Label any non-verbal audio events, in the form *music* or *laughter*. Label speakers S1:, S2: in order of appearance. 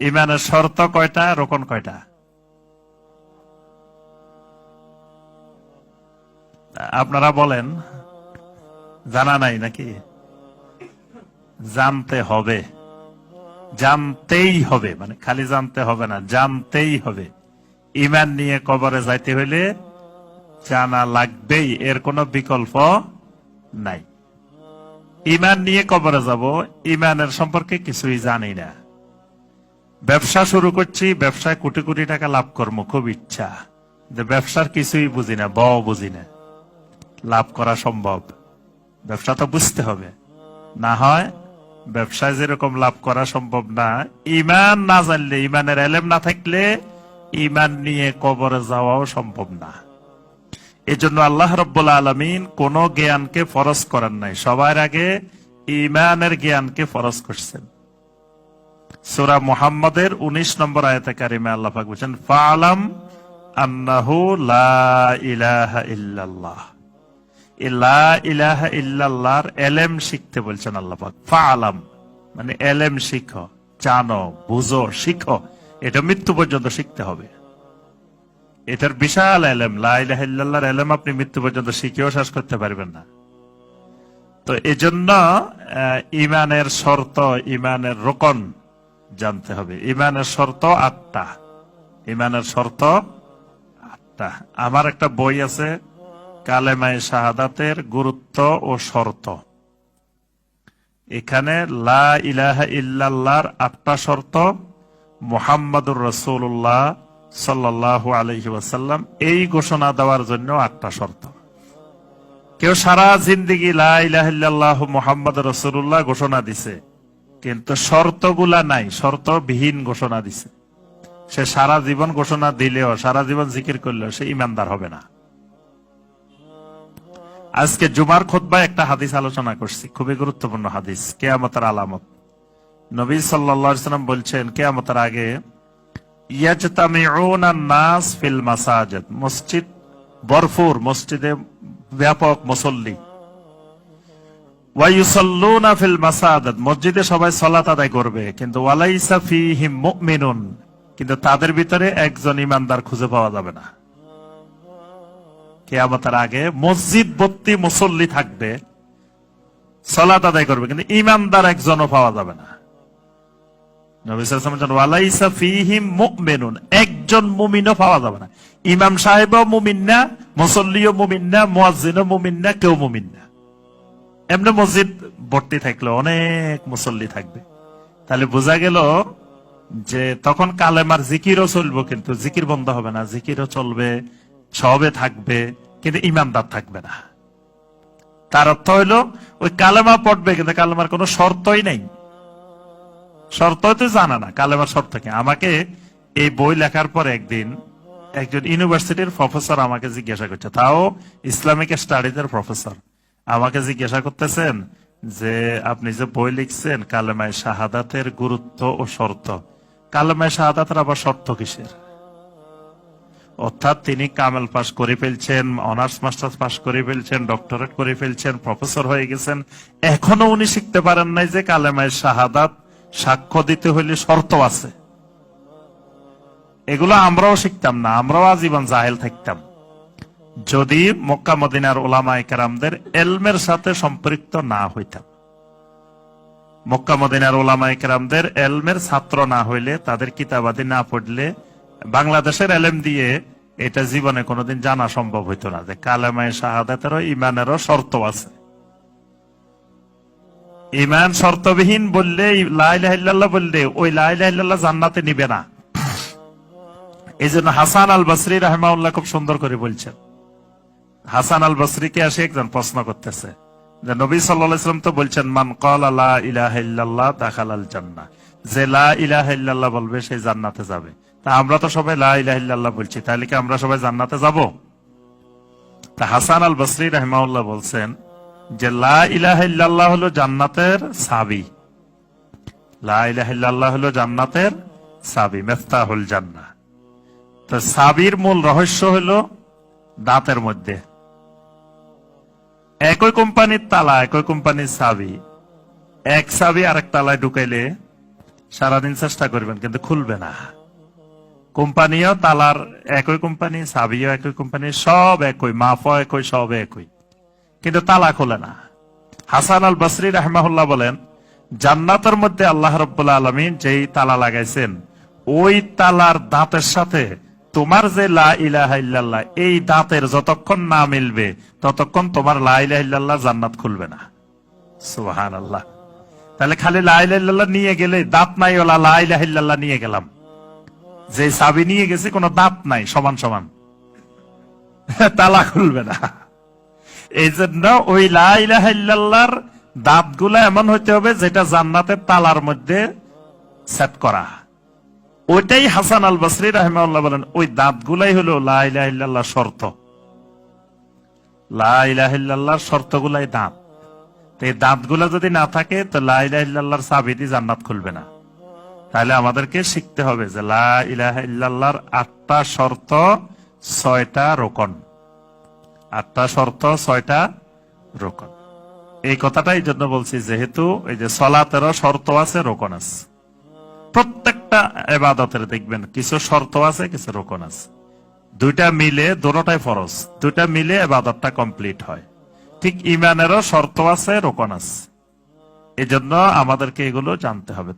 S1: ইমানের শর্ত কয়টা, রোকন কয়টা? আপনারা বলেন, জানা নাই নাকি? জানতে হবে। জানতেই হবে মানে খালি জানতে হবে না, জানতেই হবে। ইমান নিয়ে কবরে যাইতে হইলে জানা লাগবেই, এর কোনো বিকল্প নাই। ইমান নিয়ে কবরে যাব, ইমানের সম্পর্কে কিছুই জানি না। ব্যবসা শুরু করছি, ব্যবসায় কোটি কোটি টাকা লাভ করব খুব ইচ্ছা। ব্যবসার কিছুই বুঝি না, ব বুঝি না। লাভ করা সম্ভব। ব্যবসা তো বুঝতে হবে। না হয় ব্যবসায় যেরকম লাভ করা সম্ভব না, ইমান না জানলে, ইমানের এলেম না থাকলে ইমান নিয়ে কবরে যাওয়াও সম্ভব না। এজন্য আল্লাহ রব্বুল আলমিন কোন জ্ঞানকে ফরজ করেন নাই। সবার আগে ইমানের জ্ঞানকে ফরজ করছেন। সুরা মুহাম্মদের ১৯ নম্বর আয়াতে কারিমে আল্লাহ পাক বলছেন, ফালাম আন্নাহু লা ইলাহা ইল্লাল্লাহ। লা ইলাহা ইল্লাল্লাহর এলেম শিখতে বলছেন আল্লাহ পাক। ফালাম মানে এলেম শিখো, জানো, বুঝো, শিখো, এটা মৃত্যু পর্যন্ত শিখতে হবে। এটার বিশাল এলেম লাইলাহিল্লাহর এলেম আপনি মৃত্যু পর্যন্ত শিখেও শেষ করতে পারবেন না। তো এজন্য ইমানের শর্ত, ইমানের রোকন জানতে হবে। ইমানের শর্ত আটটা। ইমানের শর্ত আটটা। আমার একটা বই আছে, কালেমায় শাহাদাতের গুরুত্ব ও শর্ত। এখানে লা ইলাহা ইল্লাল্লাহর আটটা শর্ত, মোহাম্মদুর রসুল্লাহ সাল্লাহ আলহি ওয়াসাল্লাম, এই ঘোষণা দেওয়ার জন্য আটটা শর্ত। কেউ সারা জিন্দিগি লাহ মোহাম্মদ রসুল্লাহ ঘোষণা দিছে। কিন্তু শর্তগুলা নাই, শর্তবিহীন ঘোষণা দিছে। সে সারা জীবন ঘোষণা দিলেও, সারা জীবন জিকির করলেও সে ইমানদার হবে না। আজকে জুমার খোদ্বায় একটা হাদিস আলোচনা করছি, খুবই গুরুত্বপূর্ণ হাদিস, কেয়ামতের আলামত। নবী সাল্লাম বলছেন, কেয়ামতের আগে নাস ফিল মাসাজিদ, মসজিদ বরফুর, মসজিদে ব্যাপক মুসল্লি ওয়ায়ুসাল্লুনা ফিল মাসাজিদ সবাই সালাত আদায় করবে, কিন্তু কিন্তু তাদের ভিতরে একজন ইমানদার খুঁজে পাওয়া যাবে না। কেয়ামতের আগে মসজিদ ভর্তি মুসল্লি থাকবে, সালাত আদায় করবে, কিন্তু ইমানদার একজনও পাওয়া যাবে না। একজন মুমিনও পাওয়া যাবে না। ইমাম সাহেবও মুমিন না, মুসল্লিও মুমিন না, মুয়াজ্জিনও কেউ মুমিন না। এমনি মসজিদ ভর্তি থাকলে, অনেক মুসল্লি থাকবে। তাহলে বোঝা গেল যে তখন কালেমার জিকিরও চলবো, কিন্তু জিকির বন্ধ হবে না, জিকিরও চলবে, সবে থাকবে, কিন্তু ইমানদার থাকবে না। তার অর্থ হইল, ওই কালেমা পড়বে, কিন্তু কালেমার কোনো শর্তই নেই। শর্ত তো জানা না, কালেমার শর্ত কি? আমাকে এই বই লেখার পর একদিন একজন ইউনিভার্সিটির প্রফেসর আমাকে জিজ্ঞাসা করছে, তাও ইসলামিক স্টাডিজের প্রফেসর? আমাকে জিজ্ঞাসা করতেছেন যে, আপনি যে বই লিখছেন, কালেমায় শাহাদাতের গুরুত্ব ও শর্ত। কালেমায় শাহাদাতের আবার শর্ত কিসের? অর্থাৎ তিনি কামেল পাশ করে ফেলছেন, অনার্স, মাস্টার্স পাশ করে ফেলছেন, ডক্টরেট করে ফেলছেন, প্রফেসর হয়ে গেছেন। এখনও উনি শিখতে পারেন নাই যে কালেমায় শাহাদাত সাক্ষ্য দিতে হইলে শর্ত আছে। এগুলো আমরাও শিখতাম না, আমরাও আজীবন জাহেল থাকতাম। যদি মক্কা মদিনার ওলামা একরামদের এলমের সাথে সম্পৃক্ত না হইতাম মক্কা মদিনার ওলামা একরামদের এলমের ছাত্র না হইলে, তাদের কিতাবাদি না পড়লে বাংলাদেশের এলেম দিয়ে এটা জীবনে কোনোদিন জানা সম্ভব হইতো না যে কালেমায় শাহাদাতেরও ইমানেরও শর্ত আছে। ইমান শর্তবিহীন বললে লাইল্লাহ বললে, ওই লাইল্লাহ জান্নাতে নিবে না। এই জন্য হাসান আল বসরি রাহমাউল্লাহ খুব সুন্দর করে বলছেন হাসান আল বসরিকে এসে একজন প্রশ্ন করতেছে যে, নবী সাল্লাম তো বলছেন, মান কল আল্লাহ ইলাহ দাখাল আল জান্না যে, লা ইলাহ বলবে, সে জান্নাতে যাবে। তা আমরা তো সবাই লা ইলাহ বলছি, তাহলে কি আমরা সবাই জান্নাতে যাব? তা হাসান আল বসরি রহমাউল্লাহ বলছেন যে, লা ইলাহ হলো জান্নাতের সাবি। লা ইলাহ হলো জান্নাতের সাবি, মেফতাহুল জান্না তো সাবির মূল রহস্য হলো দাঁতের মধ্যে। একই কোম্পানির তালা, একই কোম্পানির সাবি এক সাবি আরেক তালায় ঢুকাইলে সারাদিন চেষ্টা করবেন, কিন্তু খুলবে না। কোম্পানিও তালার একই কোম্পানি সাবিও একই কোম্পানি, সব একই, মাফও একই, সব একই। কিন্তু তালা খোলে না। হাসান আল বসরি রহমাহুল্লাহ বলেন, জান্নাতের মধ্যে আল্লাহ রব্বুল্লা আলমিন যেই তালা লাগাইছেন, ওই তালার দাঁতের সাথে তোমার যে লা এই দাঁতের যতক্ষণ না মিলবে, ততক্ষণ তোমার লা জান্নাত খুলবে না। সুবহান আল্লাহ তাহলে খালি লা নিয়ে গেলে দাঁত নাই, ওলা লা নিয়ে গেলাম। যে চাবি নিয়ে গেছে, কোনো দাঁত নাই, সমান সমান। *laughs* তালা খুলবে না। এই জন্য ওই লাইলাহাল্লাহর দাঁতগুলা এমন হইতে হবে, যেটা জান্নাতের তালার মধ্যে সেট করা। ওইটাই হাসান আল বসরি রাহমাল্লাহ বলেন, ওই দাঁত গুলাই হলো লাইলাহিল্লাহ শর্ত। লাইলাহিল্লাহর শর্ত গুলাই দাঁত। এই দাঁতগুলা যদি না থাকে, তো লাইলাহিল্লাহর সাবিদি জান্নাত খুলবে না। তাহলে আমাদেরকে শিখতে হবে যে লা আটটা শর্ত ছয়টা রোকন। আটটা শর্ত ছয়টা রোকন। এই কথাটাই জন্য বলছি, যেহেতু এই যে সলাতেরও শর্ত আছে, রোকন আছে। প্রত্যেকটা এবাদতের দেখবেন, কিছু শর্ত আছে, কিছু রোকন আছে। দুইটা মিলে দুটাই ফরজ। দুইটা মিলে এবাদতটা কমপ্লিট হয়। ঠিক ইমানেরও শর্ত আছে, রোকন আছে। এজন্য আমাদেরকে এগুলো জানতে হবে।